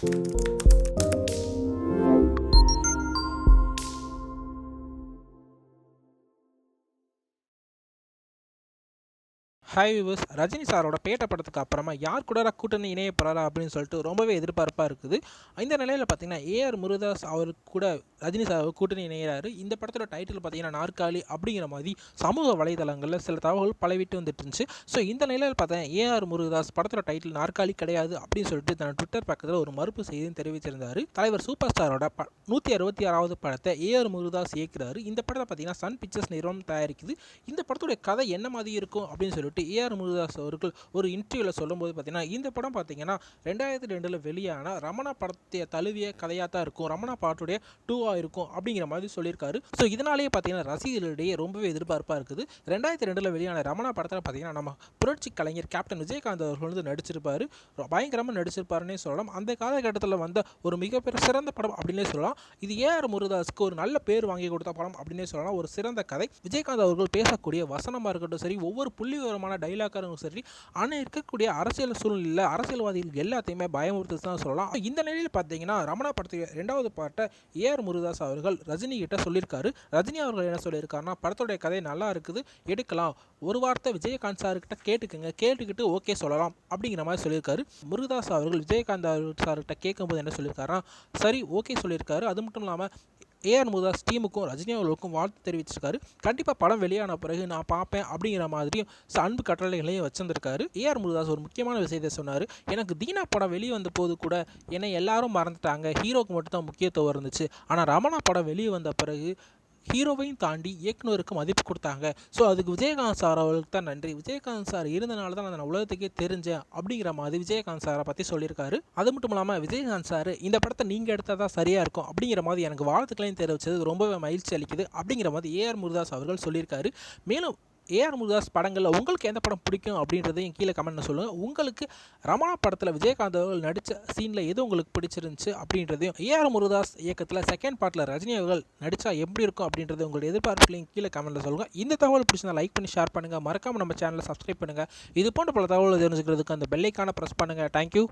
Música hi viewers Rajini சாரோட பேட்ட படத்துக்கு அப்புறமா யார் கூட கூட்டணி இணைய போகிறாரா அப்படின்னு சொல்லிட்டு ரொம்பவே எதிர்பார்ப்பாக இருக்குது. இந்த நிலையில் பார்த்தீங்கன்னா ஏஆர் முருகதாஸ் அவர் கூட ரஜினி சார் கூட்டணி இணைகிறாரு இந்த படத்தோட டைட்டில் பார்த்தீங்கன்னா நாற்காலி அப்படிங்கிற மாதிரி சமூக வலைதளங்களில் சில தகவல்கள் பலவிட்டு வந்துட்டு இருந்துச்சு. ஸோ இந்த நிலையில் பார்த்தா ஏஆர் முருகதாஸ் படத்தோட டைட்டில் நாற்காலி கிடையாது அப்படின்னு சொல்லிட்டு தன் ட்விட்டர் பக்கத்தில் ஒரு மறுப்பு செய்தியும் தெரிவிச்சிருந்தார். தலைவர் சூப்பர் ஸ்டாரோட ப நூற்றி அறுபத்தி ஆறாவது படத்தை ஏஆர் முருகதாஸ் இயக்குறாரு. இந்த படத்தை பார்த்தீங்கன்னா சன் பிக்சர்ஸ் நிறுவனம் தயாரிக்குது. இந்த படத்துடைய கதை என்ன மாதிரி இருக்கும் அப்படின்னு சொல்லிட்டு ஏஆர் முருகதாஸ் அவர்கள் ஒரு இன்டர்வியூவில் சொல்லும்போது பார்த்தீங்கன்னா இந்த படம் பார்த்தீங்கன்னா ரெண்டாயிரத்தி ரெண்டில் வெளியான ரமணா படத்தை தழுவிய கதையாக தான் இருக்கும். ரமணா பாட்டுடைய டூவாக இருக்கும் அப்படிங்கிற மாதிரி சொல்லியிருக்காரு. ஸோ இதனாலேயே பார்த்தீங்கன்னா ரசிகர்களிடையே ரொம்பவே எதிர்பார்ப்பாக இருக்குது. ரெண்டாயிரத்தி ரெண்டில் வெளியான ரமணா படத்தில் பார்த்தீங்கன்னா நம்ம புரட்சி கலைஞர் கேப்டன் விஜயகாந்த் அவர்கள் வந்து நடிச்சிருப்பாரு. பயங்கரமாக நடிச்சிருப்பாருன்னே சொல்லலாம். அந்த காலகட்டத்தில் வந்த ஒரு மிகப்பெரிய சிறந்த படம் அப்படின்னே சொல்லலாம். இது ஏஆர் முருதாஸ்க்கு ஒரு நல்ல பேர் வாங்கி கொடுத்த படம் அப்படின்னே சொல்லலாம். ஒரு சிறந்த கதை. விஜயகாந்த் அவர்கள் பேசக்கூடிய வசனமாக இருக்கட்டும் சரி ஒவ்வொரு புள்ளிவிவரமான டைலாக்காக இருக்கட்டும் சரி ஆனால் இருக்கக்கூடிய அரசியல் சூழ்நிலையில் அரசியல்வாதிகள் எல்லாத்தையுமே பயமுறுத்து தான் சொல்லலாம். இந்த நிலையில் பார்த்தீங்கன்னா ரமணா படத்துக்கு ரெண்டாவது பாட்டை ஏஆர் முருதாஸ் அவர்கள் ரஜினி கிட்ட சொல்லியிருக்காரு. ரஜினி அவர்கள் என்ன சொல்லியிருக்காருன்னா படத்துடைய கதை நல்லா இருக்குது எடுக்கலாம். ஒரு வார்த்தை விஜயகாந்த் சார்கிட்ட கேட்டுக்கங்க. கேட்டுக்கிட்டு ஓகே சொல்லலாம். அப்படிங்கிற மாதிரி சொல்லியிருக்காரு. முருகதாஸ் அவர்கள் விஜயகாந்த் சார்கிட்ட கேட்கும்போது என்ன சொல்லியிருக்காருன்னா சரி ஓகே சொல்லியிருக்காரு. அது மட்டும் இல்லாமல் ஏஆர் முருதாஸ் டீமுக்கும் ரஜினி அவர்களுக்கும் வாழ்த்து தெரிவிச்சிருக்காரு. கண்டிப்பாக படம் வெளியான பிறகு நான் பார்ப்பேன் அப்படிங்கிற மாதிரியும் அன்பு கட்டளைகளையும் வச்சிருந்திருக்காரு. ஏஆர் முருதாஸ் ஒரு முக்கியமான விஷயத்தை சொன்னார். எனக்கு தீனா படம் வெளியே வந்த போது கூட என்னை எல்லாரும் மறந்துட்டாங்க. ஹீரோக்கு மட்டும்தான் முக்கியத்துவம் இருந்துச்சு. ஆனால் ரமணா படம் வெளியே வந்த பிறகு ஹீரோவையும் தாண்டி இயக்குனருக்கு மதிப்பு கொடுத்தாங்க. ஸோ அதுக்கு விஜயகாந்த் சார் அவர்களுக்கு தான் நன்றி. விஜயகாந்த் சார் இருந்தனால தான் நான் உலகத்துக்கே தெரிஞ்சேன் அப்படிங்கிற மாதிரி விஜயகாந்த் சாரை பற்றி சொல்லியிருக்காரு. அது மட்டும் இல்லாமல் விஜயகாந்த் சார் இந்த படத்தை நீங்கள் எடுத்தால் தான் சரியாக இருக்கும் அப்படிங்கிற மாதிரி எனக்கு வாழ்த்துக்களையும் தெரிவித்தது ரொம்பவே மகிழ்ச்சி அளிக்குது அப்படிங்கிற மாதிரி ஏஆர் முருதாஸ் அவர்கள் சொல்லியிருக்காரு. மேலும் ஏஆர் முருதாஸ் படங்களில் உங்களுக்கு எந்த படம் பிடிக்கும் அப்படின்றதையும் கீழே கமெண்ட்டில் சொல்லுங்கள் உங்களுக்கு ரமணா படத்தில் விஜயகாந்த் அவர்கள் நடித்த சீனில் எது உங்களுக்கு பிடிச்சிருந்துச்சு அப்படின்றதையும் ஏஆர் முருகாஸ் இயக்கத்தில் செகண்ட் பார்ட்டில் ரஜினி அவர்கள் நடித்தா எப்படி இருக்கும் அப்படின்றது உங்களுடைய எதிர்பார்ப்புலையும் கீழே கமெண்ட்டில் சொல்லுங்கள் இந்த தகவல் பிடிச்சிருந்தா லைக் பண்ணி ஷேர் பண்ணுங்கள் மறக்காமல் நம்ம சேனலை சப்ஸ்கிரைப் பண்ணுங்கள் இது போன்ற பல தகவல் தெரிஞ்சுக்கிறதுக்கு அந்த பெல்லைக்கான ப்ரெஸ் பண்ணுங்கள் தேங்க்யூ